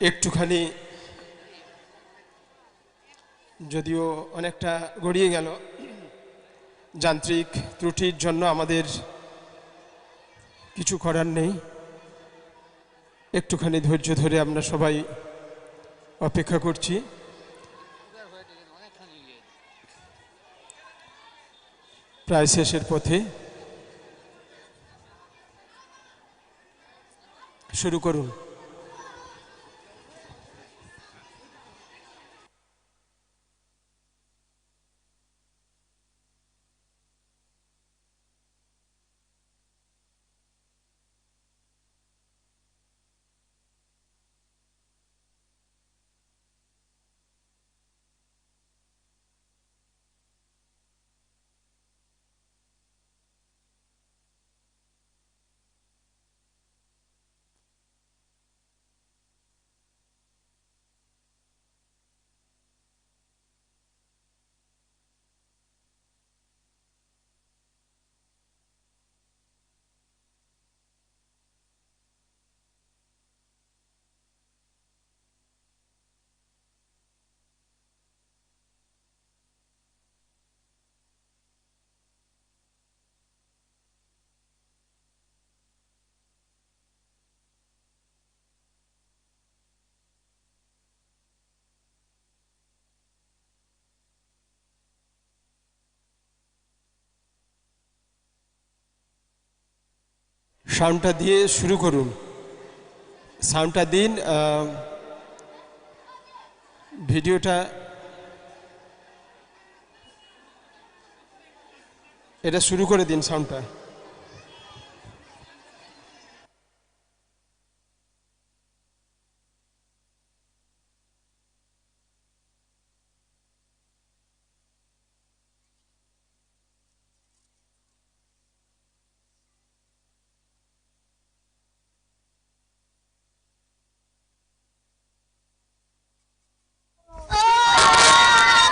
একটুখানি, যদিও অনেকটা গড়িয়ে গেল, যান্ত্রিক ত্রুটির জন্য আমাদের কিছু করার নেই। একটুখানি ধৈর্য ধরে আমরা সবাই অপেক্ষা করছি। প্রায় শেষের পথে শুরু করুন। সাউন্ডটা দিয়ে শুরু করুন। সাউন্ডটা দিন ভিডিওটা এটা শুরু করে দিন সাউন্ডটা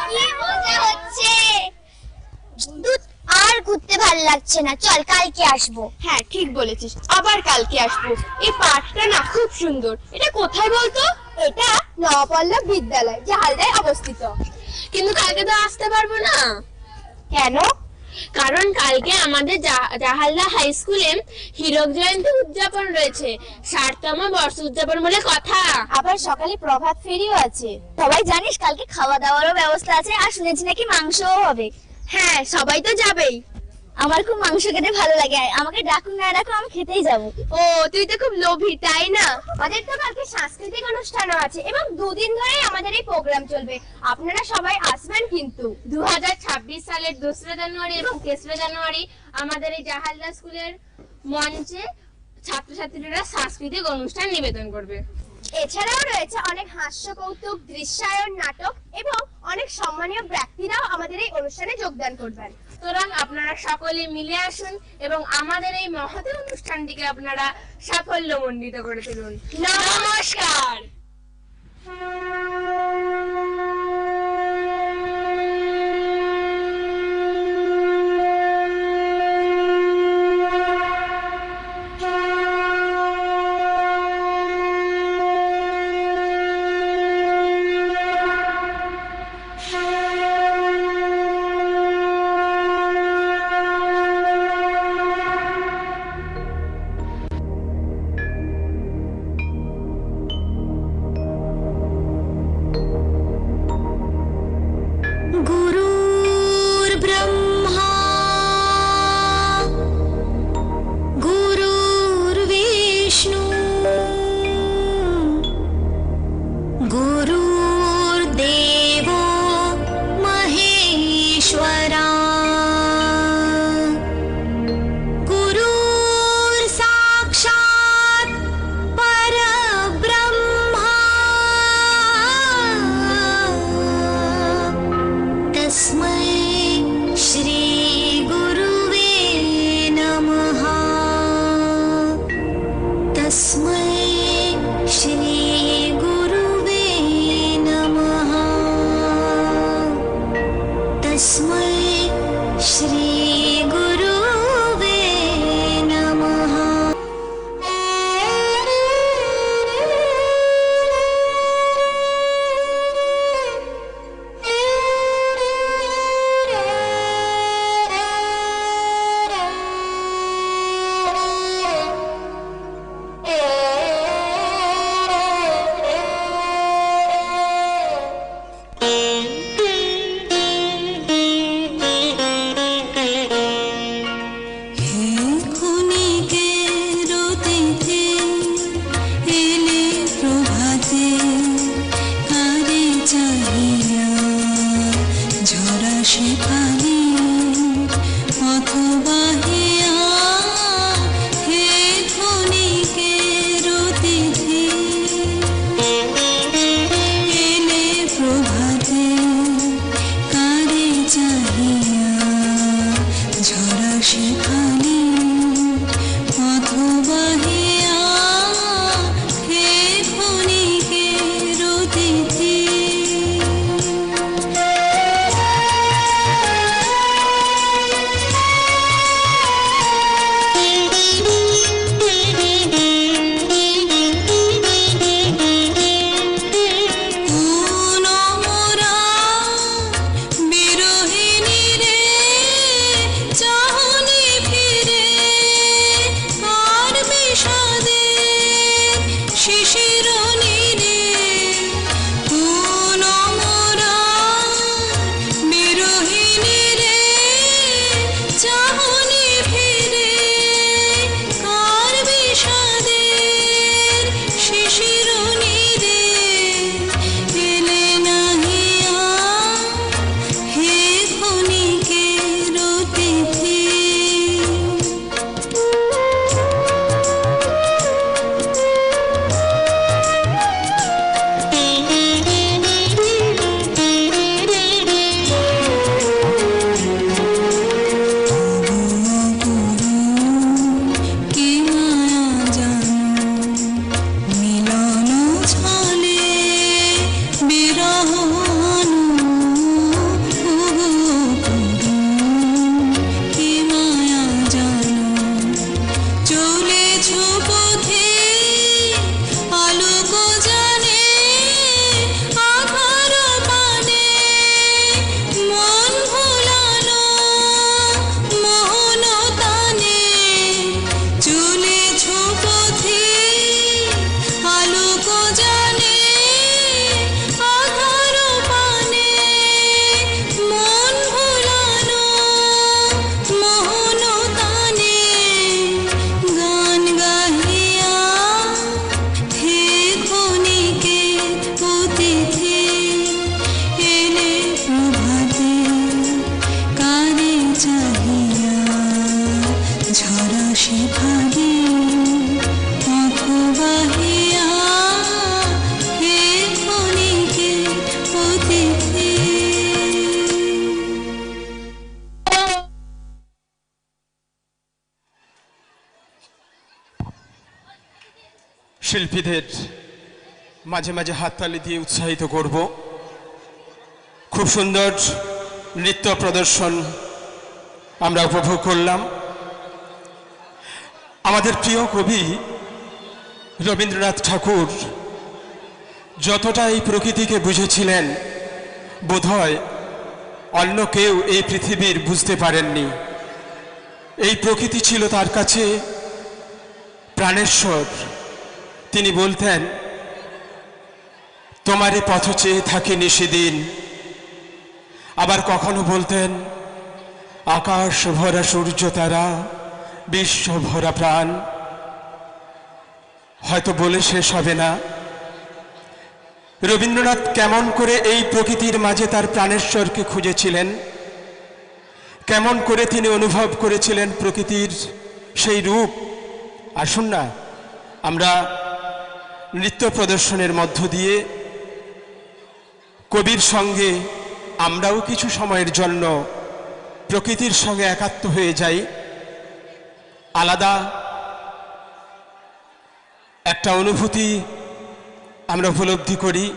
কি মজা হচ্ছে ধুৎ, আর ঘুরতে ভালো লাগছে না। চল কালকে আসব। হ্যাঁ ঠিক বলেছিস। আবার কালকে আসব। এই পার্কটা না খুব সুন্দর। এটা কোথায় বলতো? এটা নবপল্লব বিদ্যালয় যে হালদায় অবস্থিত। কিন্তু কালকে তো আসতে পারব না। কেন? কারণ কালকে আমাদের জাহালদা হাই স্কুলে হীরক জয়ন্তী উদযাপন রয়েছে। ষাটতম বর্ষ উদযাপন বলে কথা। আবার সকালে প্রভাত ফেরিও আছে। সবাই জানিস কালকে খাওয়া দাওয়ারও ব্যবস্থা আছে। আর শুনেছি নাকি মাংসও হবে। হ্যাঁ সবাই তো যাবেই। আমার খুব মাংস খেতে ভালো লাগে আমাকে ডাকুন না ডাকুন আমি খেতেই যাব। ও তুই তো খুব লোভী তাই না? আমাদের তো কালকে সাংস্কৃতিক অনুষ্ঠানও আছে এবং দুদিন ধরে আমাদের এই প্রোগ্রাম চলবে। আপনারা সবাই আসবেন কিন্তু। দু হাজার ছাব্বিশ সালের দোসরা জানুয়ারি এবং তেসরা জানুয়ারি আমাদের এই জাহালদা স্কুলের মঞ্চে ছাত্রছাত্রীরা সাংস্কৃতিক অনুষ্ঠান নিবেদন করবে। এছাড়াও রয়েছে অনেক হাস্য কৌতুক, দৃশ্যায়ন নাটক এবং অনেক সম্মানীয় ব্যক্তিরাও আমাদের এই অনুষ্ঠানে যোগদান করবেন। সুতরাং আপনারা সকলে মিলে আসুন এবং আমাদের এই মহৎ অনুষ্ঠানটিকে আপনারা সাফল্যমণ্ডিত করে তুলুন। নমস্কার! 是笨。শিল্পীদের মাঝে মাঝে হাততালি দিয়ে উৎসাহিত করব। খুব সুন্দর নৃত্য প্রদর্শন আমরা উপভোগ করলাম। আমাদের প্রিয় কবি রবীন্দ্রনাথ ঠাকুর যতটা এই প্রকৃতিকে বুঝেছিলেন, বোধহয় অন্য কেউ এই পৃথিবীর বুঝতে পারেননি। এই প্রকৃতি ছিল তার কাছে প্রাণেশ্বর তিনি বলতেন তোমারে পথ চেয়ে থাকি নিশিদিন। আবার কখনো বলতেন, আকাশ ভরা সূর্য তারা, বিশ্ব ভরা প্রাণ। হয়তো বলে শেষ হবে না। রবীন্দ্রনাথ কেমন করে এই প্রকৃতির মাঝে তার প্রাণেশ্বরকে খুঁজেছিলেন, কেমন করে তিনি অনুভব করেছিলেন প্রকৃতির সেই রূপ, আসুন না, আমরা নৃত্য প্রদর্শনের মধ্য দিয়ে কবির সঙ্গে আমরাও কিছু সময়ের জন্য প্রকৃতির সঙ্গে একাত্ম হয়ে যাই। আলাদা একটা অনুভূতি আমরা উপলব্ধি করি।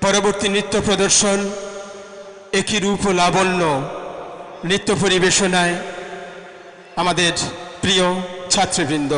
পরবর্তী নৃত্য প্রদর্শন একই রূপ ও লাবণ্য নৃত্য পরিবেশনায় আমাদের প্রিয় ছাত্রবৃন্দ।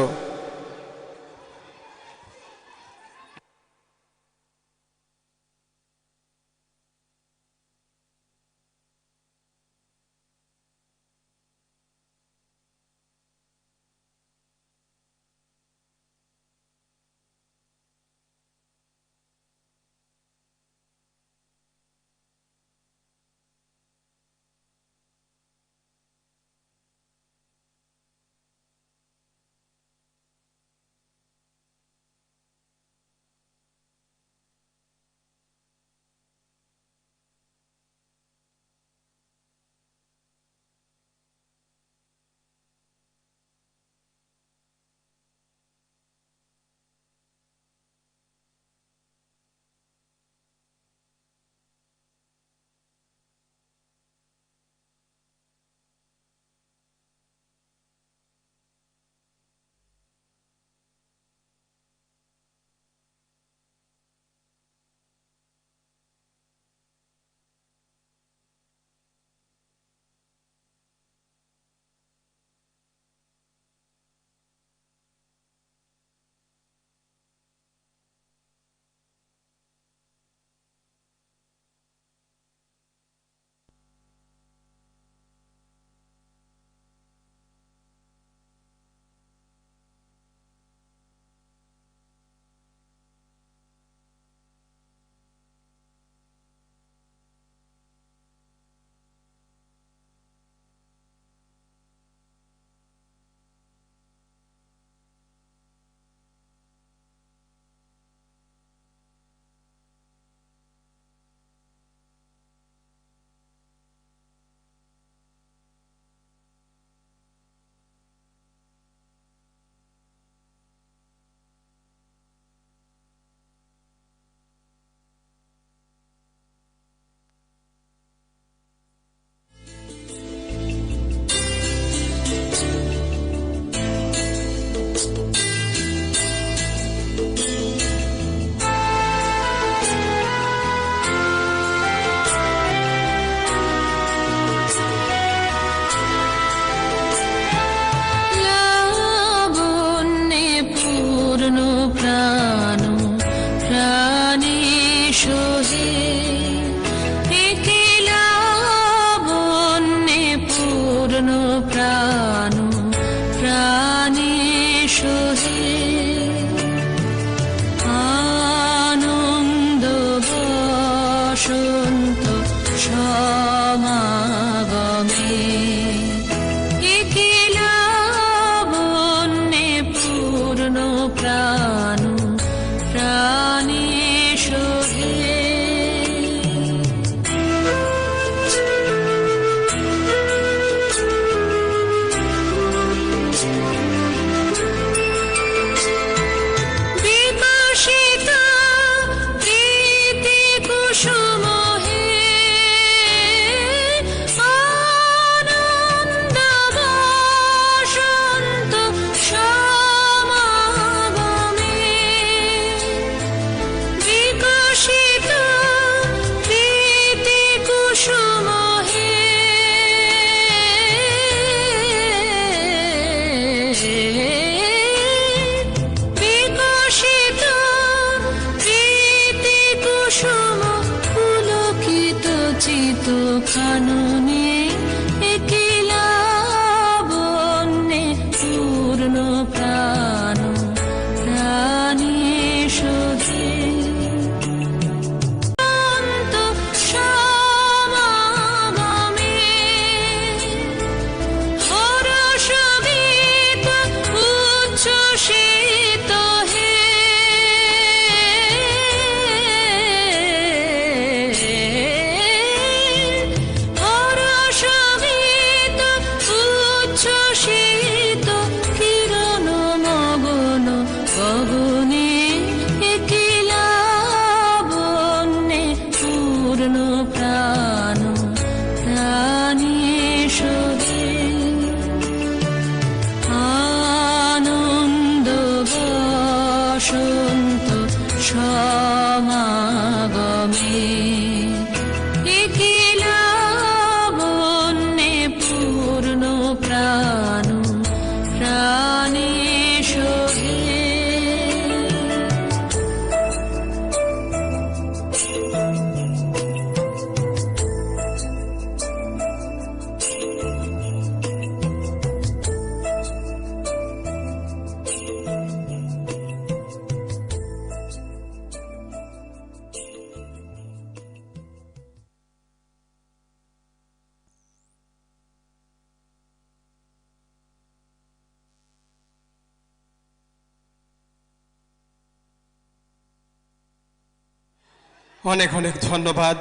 অনেক অনেক ধন্যবাদ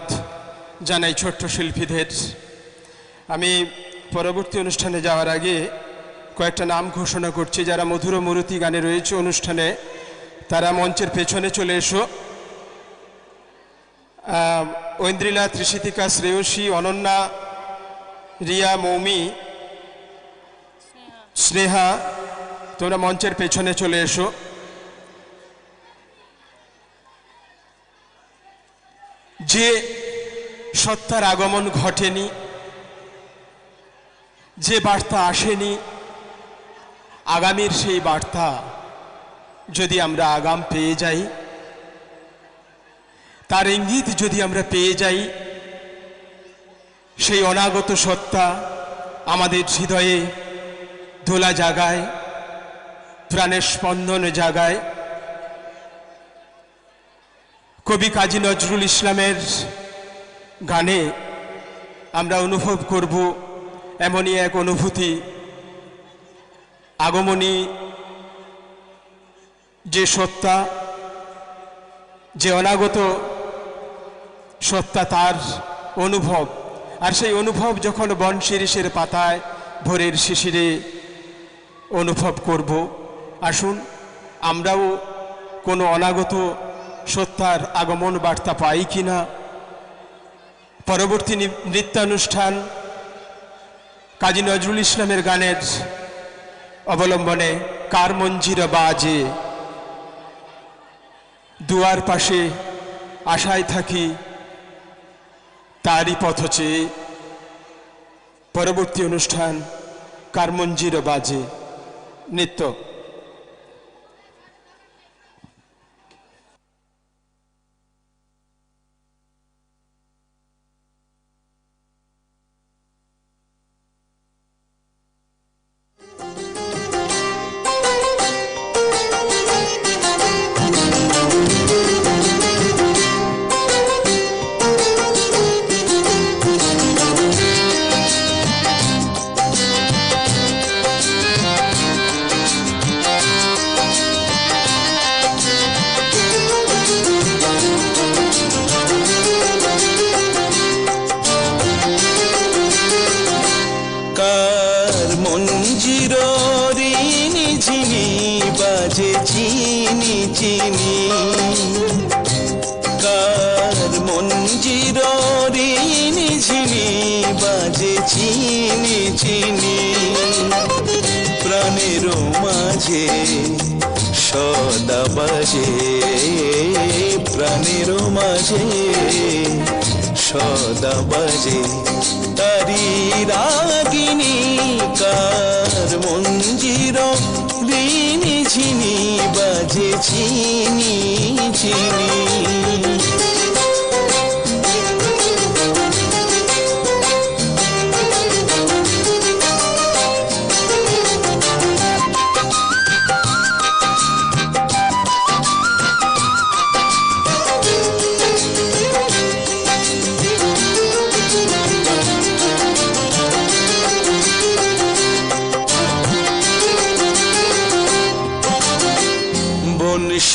জানাই ছোট্ট শিল্পীদের। আমি পরবর্তী অনুষ্ঠানে যাওয়ার আগে কয়েকটা নাম ঘোষণা করছি। যারা মধুর মরুতি গানে রয়েছে অনুষ্ঠানে, তারা মঞ্চের পেছনে চলে এসো। ঐন্দ্রিলা, ত্রিশিতিকা, শ্রেয়সী, অনন্যা, রিয়া, মৌমি, স্নেহা, তোমরা মঞ্চের পেছনে চলে এসো। যে সত্তার আগমন ঘটেনি, যে বার্তা আসেনি, আগামীর সেই বার্তা যদি আমরা আগাম পেয়ে যাই, তার ইঙ্গিত যদি আমরা পেয়ে যাই, সেই অনাগত সত্তা আমাদের হৃদয়ে দোলা জাগায়, প্রাণের স্পন্দন জাগায় কবি কাজী নজরুল ইসলামের গানে আমরা অনুভব করব এমনই এক অনুভূতি, আগমনী যে সত্তা, যে অনাগত সত্তা তার অনুভব। আর সেই অনুভব যখন বন শিরিষের পাতায় ভোরের শিশিরে অনুভব করব। আসুন, আমরাও কোনো অনাগত সত্তার আগমন বার্তা পাই কি না পরবর্তী নৃত্যানুষ্ঠান কাজী নজরুল ইসলামের গানের অবলম্বনে কার মঞ্জির বাজে? দুয়ার পাশে আশায় থাকি তারই পথ চেয়ে পরবর্তী অনুষ্ঠান কার মঞ্জির বাজে? নৃত্য বাজে চিনি চিনি। প্রাণের মাঝে সদা বাজে। প্রাণের মাঝে সদা বাজে। তারি রাগিনী, কার মঞ্জির ঋণী ঝিনি বাজে চিনি চিনি।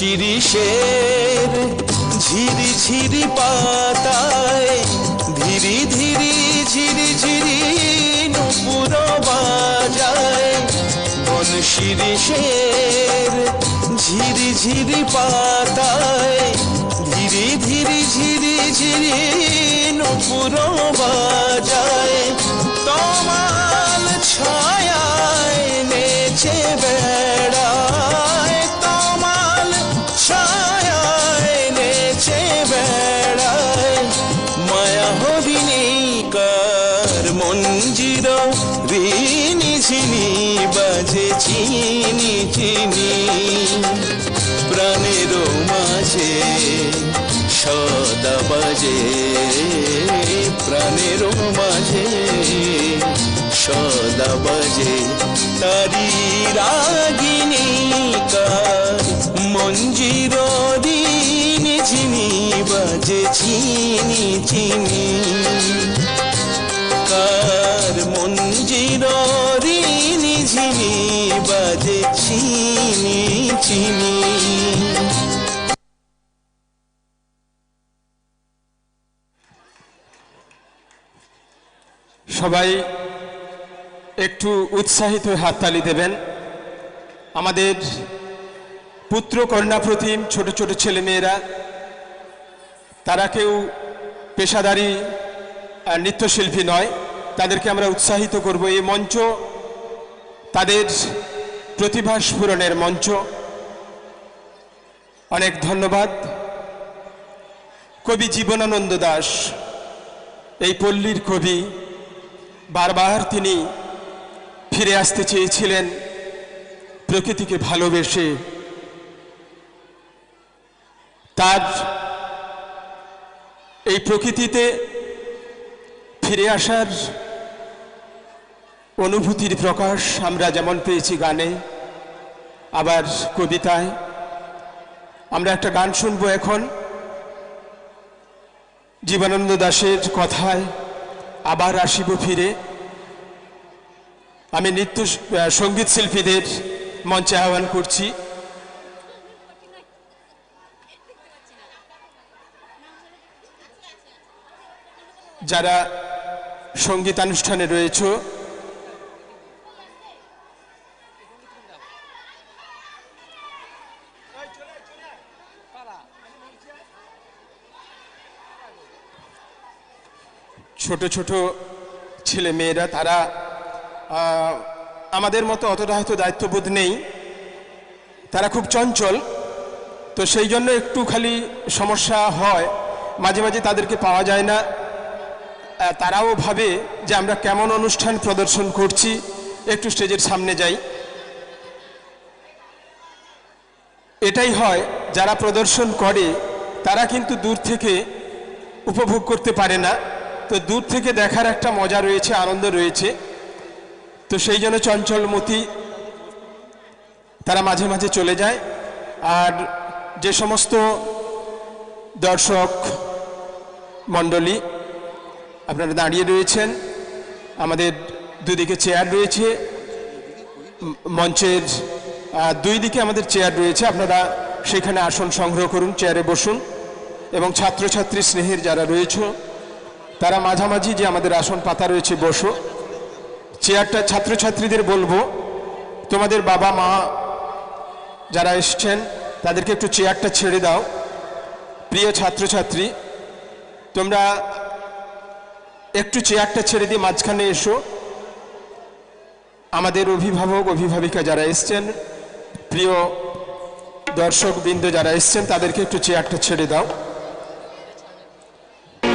শিরিষের ঝিরি ঝিরি পাতায় ধীরে ধীরে ঝিরি ঝিরি নুপুর বাজায়। বন শিরিষের ঝিরি ঝিরি পাতায় ধীরে ধীরে ঝিরি ঝিরি নুপুর বাজায়। তোমার ছায়ায় নেচে বেড়ায় প্রাণের মাঝে, সদা বাজে। প্রাণের মাঝে, সদা বাজে। তারি রাগিনী কার মঞ্জির দিন চিনি বাজে চিনি চিনি সবাই একটু উৎসাহিত হাততালি দেবেন। আমাদের পুত্র কন্যা প্রতিম ছোট ছোট ছেলেমেয়েরা তারা কেউ পেশাদারি নৃত্যশিল্পী নয়, তাদেরকে আমরা উৎসাহিত করব। এই মঞ্চ তাদের প্রতিভা স্ফুরণের মঞ্চ। অনেক ধন্যবাদ। কবি জীবনানন্দ দাস, এই পল্লীর কবি বারবার তিনি ফিরে আসতে চেয়েছিলেন প্রকৃতিকে ভালোবেসে। তার এই প্রকৃতিতে ফিরে আসার অনুভূতির প্রকাশ আমরা যেমন পেয়েছি গানে, আবার কবিতায়। আমরা একটা গান শুনব এখন, জীবনানন্দ দাশের কথায়। আবার আসিব ফিরে। আমি নৃত্য সংগীত শিল্পীদের মঞ্চে আহ্বান করছি। যারা সঙ্গীতানুষ্ঠানে রয়েছে ছোট ছোট ছেলে মেয়েরা, তারা আমাদের মতো অতটা হয়তো দায়িত্ববোধ নেই। তারা খুব চঞ্চল। তো সেই জন্য একটু খালি সমস্যা হয়। মাঝে মাঝে তাদেরকে পাওয়া যায় না। তারাও ভাবে যে আমরা কেমন অনুষ্ঠান প্রদর্শন করছি। একটু স্টেজের সামনে যাই। এটাই হয়, যারা প্রদর্শন করে, তারা কিন্তু দূর থেকে উপভোগ করতে পারে না। তো দূর থেকে দেখার একটা মজা রয়েছে, আনন্দ রয়েছে। তো সেই জন্য চঞ্চলমতি তারা মাঝে মাঝে চলে যায়। আর যে সমস্ত দর্শক মণ্ডলী, আপনারা দাঁড়িয়ে রয়েছেন। আমাদের দুদিকে চেয়ার রয়েছে, মঞ্চের দুই দিকে আমাদের চেয়ার রয়েছে। আপনারা সেখানে আসন সংগ্রহ করুন, চেয়ারে বসুন। এবং ছাত্রছাত্রী স্নেহের যারা রয়েছে তারা মাঝামাঝি যে আমাদের আসন পাতা রয়েছে, বসো। চেয়ারটা ছাত্রছাত্রীদের বলব, তোমাদের বাবা মা যারা এসছেন, তাদেরকে একটু চেয়ারটা ছেড়ে দাও। প্রিয় ছাত্রছাত্রী, তোমরা একটু চেয়ারটা ছেড়ে দিয়ে মাঝখানে এসো। আমাদের অভিভাবক, অভিভাবিকা যারা এসছেন, প্রিয় দর্শক বৃন্দ যারা এসছেন, তাদেরকে একটু চেয়ারটা ছেড়ে দাও।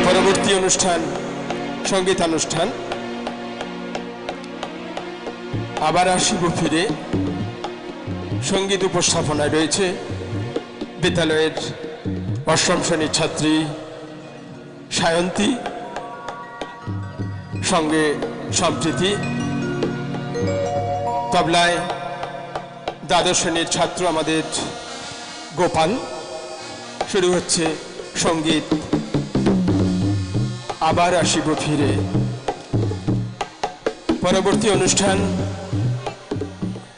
পরবর্তী অনুষ্ঠান, সঙ্গীতানুষ্ঠান। আবার আসিব ফিরে, সংগীত উপস্থাপনায় রয়েছে বিদ্যালয়ের অষ্টম শ্রেণির ছাত্রী সায়ন্তী। সঙ্গে সম্প্রীতি তবলায় দ্বাদশ শ্রেণির ছাত্র আমাদের গোপাল। শুরু হচ্ছে সংগীত আবার আসিব ফিরে। পরবর্তী অনুষ্ঠান,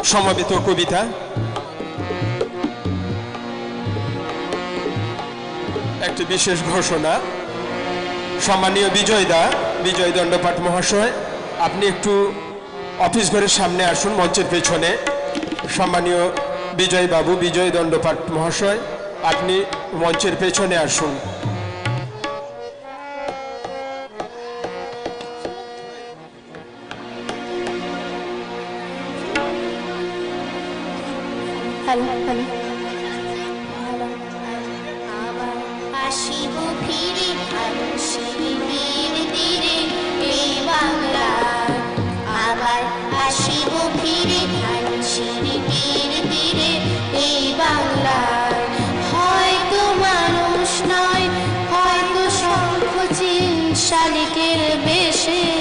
সমবেত কবিতা। একটি বিশেষ ঘোষণা, সম্মানীয় বিজয় দা বিজয় দণ্ডপাঠ মহাশয়, আপনি একটু অফিস ঘরের সামনে আসুন, মঞ্চের পেছনে। সম্মানীয় বিজয় বাবু বিজয় দণ্ডপাঠ মহাশয়, আপনি মঞ্চের পেছনে আসুন। শালিকের বেশে